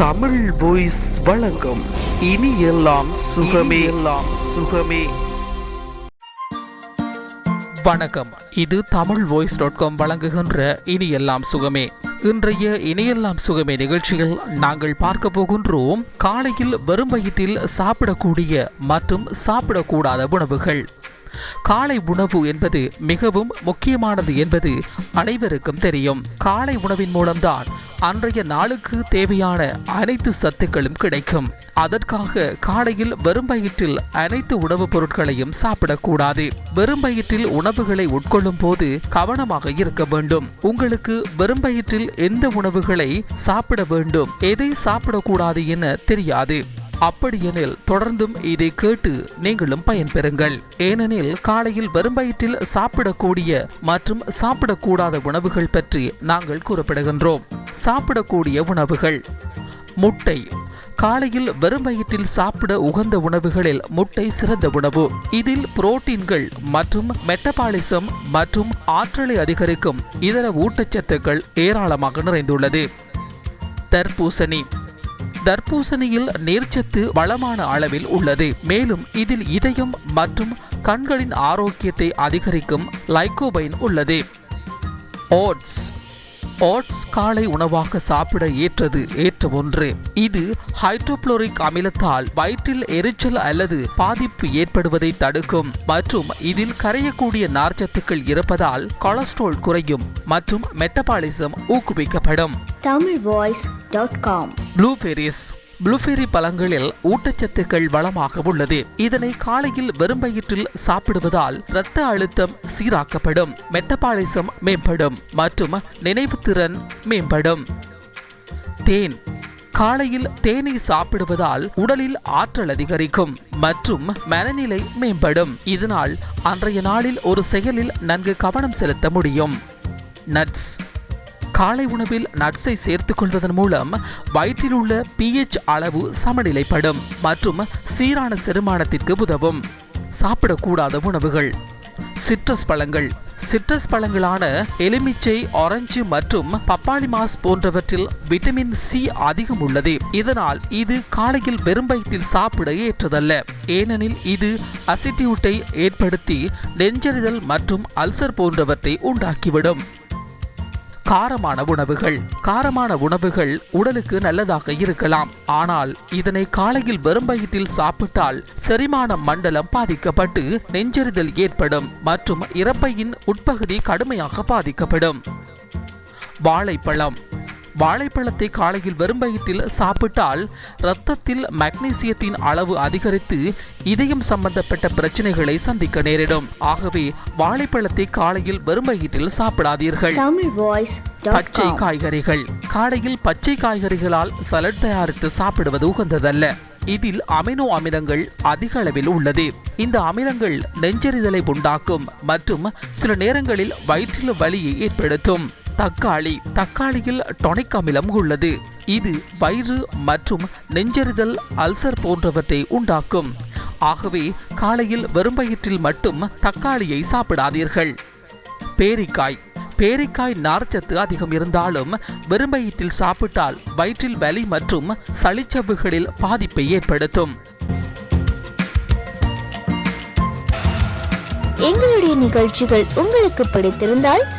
Tamil voice வழங்கும் இனி எல்லாம் சுகமே. எல்லாம் சுகமே. வணக்கம். இது தமிழ் வாய்ஸ் டாட் காம் வழங்குகின்ற இனி எல்லாம் சுகமே. இன்றைய இனியெல்லாம் சுகமே நிகழ்ச்சியில் நாங்கள் பார்க்க போகின்றோம் காலையில் வெறும் வயிற்றில் சாப்பிடக்கூடிய மற்றும் சாப்பிடக்கூடாத உணவுகள். காலை உணவு என்பது மிகவும் முக்கியமானது என்பது அனைவருக்கும் தெரியும். காலை உணவின் மூலம்தான் அன்றைய நாளுக்கு தேவையான அனைத்து சத்துக்களும் கிடைக்கும். அதற்காக காலையில் வெறும் வயிற்றில் அனைத்து உணவுப் பொருட்களையும் சாப்பிடக்கூடாது. வெறும் வயிற்றில் உணவுகளை உட்கொள்ளும் போது கவனமாக இருக்க வேண்டும். உங்களுக்கு வெறும் வயிற்றில் எந்த உணவுகளை சாப்பிட வேண்டும் எதை சாப்பிடக்கூடாது என தெரியாது. அப்படியெனில் தொடர்ந்தும் இதை கேட்டு நீங்களும் பயன்பெறுங்கள். ஏனெனில் காலையில் வெறும் வயிற்றில் சாப்பிடக்கூடிய மற்றும் சாப்பிடக்கூடாத உணவுகள் பற்றி நாங்கள் கூறப்படுகின்றோம். சாப்பிடக்கூடிய உணவுகள். முட்டை. காலையில் வெறும் வயிற்றில் சாப்பிட உகந்த உணவுகளில் முட்டை சிறந்த உணவு. இதில் புரோட்டீன்கள் மற்றும் மெட்டபாலிசம் மற்றும் ஆற்றலை அதிகரிக்கும் இதர ஊட்டச்சத்துக்கள் ஏராளமாக நிறைந்துள்ளது. தர்பூசணி. தர்பூசணியில் நீர்ச்சத்து வளமான அளவில் உள்ளது. மேலும் இதில் இதயம் மற்றும் கண்களின் ஆரோக்கியத்தை அதிகரிக்கும் லைகோபைன் உள்ளது. ஓட்ஸ். ஓட்ஸ் காலை உணவாக சாப்பிட ஏற்றது ஏற்ற ஒன்று. இது ஹைட்ரோபுளோரிக் அமிலத்தால் வயிற்றில் எரிச்சல் அல்லது பாதிப்பு ஏற்படுவதை தடுக்கும் மற்றும் இதில் கரையக்கூடிய நார்ச்சத்துக்கள் இருப்பதால் கொலஸ்ட்ரால் குறையும் மற்றும் மெட்டபாலிசம் ஊக்குவிக்கப்படும். Tamil voice dot com blueberries blueberry பழங்களில் ஊட்டச்சத்துக்கள் வளமாக உள்ளது. இதனை காலையில் வெறும் வயிற்றில் சாப்பிடுவதால் இரத்த அழுத்தம் சீராக்கப்படும். மெட்டபாலிசம் மேம்படும் மற்றும் நினைவுத்திறன் மேம்படும். தேன். காலையில் தேனை சாப்பிடுவதால் உடலில் ஆற்றல் அதிகரிக்கும் மற்றும் மனநிலை மேம்படும். இதனால் அன்றைய நாளில் ஒரு செயலில் நன்கு கவனம் செலுத்த முடியும். நட்ஸ். காலை உணவில் நட்ஸை சேர்த்துக் கொள்வதன் மூலம் வயிற்றில் உள்ள பிஹெச் அளவு சமநிலைப்படும் மற்றும் சீரான செரிமானத்திற்கு உதவும். சாப்பிடக்கூடாத உணவுகள். சிட்ரஸ் பழங்கள். சிட்ரஸ் பழங்களான எலுமிச்சை ஆரஞ்சு மற்றும் பப்பாளி மாஸ் போன்றவற்றில் விட்டமின் சி அதிகம் உள்ளது. இதனால் இது காலையில் வெறும் வயிற்றில் சாப்பிட ஏற்றதல்ல. ஏனெனில் இது அசிட்டியூட்டை ஏற்படுத்தி நெஞ்சறிதல் மற்றும் அல்சர் போன்றவற்றை உண்டாக்கிவிடும். காரமான உணவுகள். காரமான உணவுகள் உடலுக்கு நல்லதாக இருக்கலாம். ஆனால் இதனை காலையில் வெறும் வயிற்றில் சாப்பிட்டால் செரிமான மண்டலம் பாதிக்கப்பட்டு நெஞ்செறிதல் ஏற்படும் மற்றும் இறப்பையின் உட்பகுதி கடுமையாக பாதிக்கப்படும். வாழைப்பழம் வாழைப்பழத்தை காலையில் வெறும் வயிற்றில் சாப்பிட்டால் இரத்தத்தில் மக்னீசியத்தின் அளவு அதிகரித்து இதயம் சம்பந்தப்பட்ட பிரச்சனைகளை சந்திக்க நேரிடும். ஆகவே வாழைப்பழத்தை காலையில் வெறும் வயிற்றில் சாப்பிடாதீர்கள். பச்சை காய்கறிகள். காலையில் பச்சை காய்கறிகளால் சலட் தயாரித்து சாப்பிடுவது உகந்ததல்ல. இதில் அமினோ அமிலங்கள் அதிக அளவில் உள்ளது. இந்த அமிலங்கள் நெஞ்செறிதலை உண்டாக்கும் மற்றும் சில நேரங்களில் வயிற்றில் வலியை ஏற்படுத்தும். தக்காளி. தக்காளியில் டொனிக் அமிலம் உள்ளது. இது வயிறு மற்றும் நெஞ்செறிதல் அல்சர் போன்றவற்றை உண்டாக்கும். ஆகவே காலையில் வெறும் வயிற்றில் மட்டும் தக்காளியை சாப்பிடாதீர்கள். பேரிக்காய். பேரிக்காய் நார்ச்சத்து அதிகம் இருந்தாலும் வெறும் வயிற்றில் சாப்பிட்டால் வயிற்றில் வலி மற்றும் சளிச்சவ்வுகளில் பாதிப்பை ஏற்படுத்தும். எங்களுடைய நிகழ்ச்சிகள் உங்களுக்கு பிடித்திருந்தால்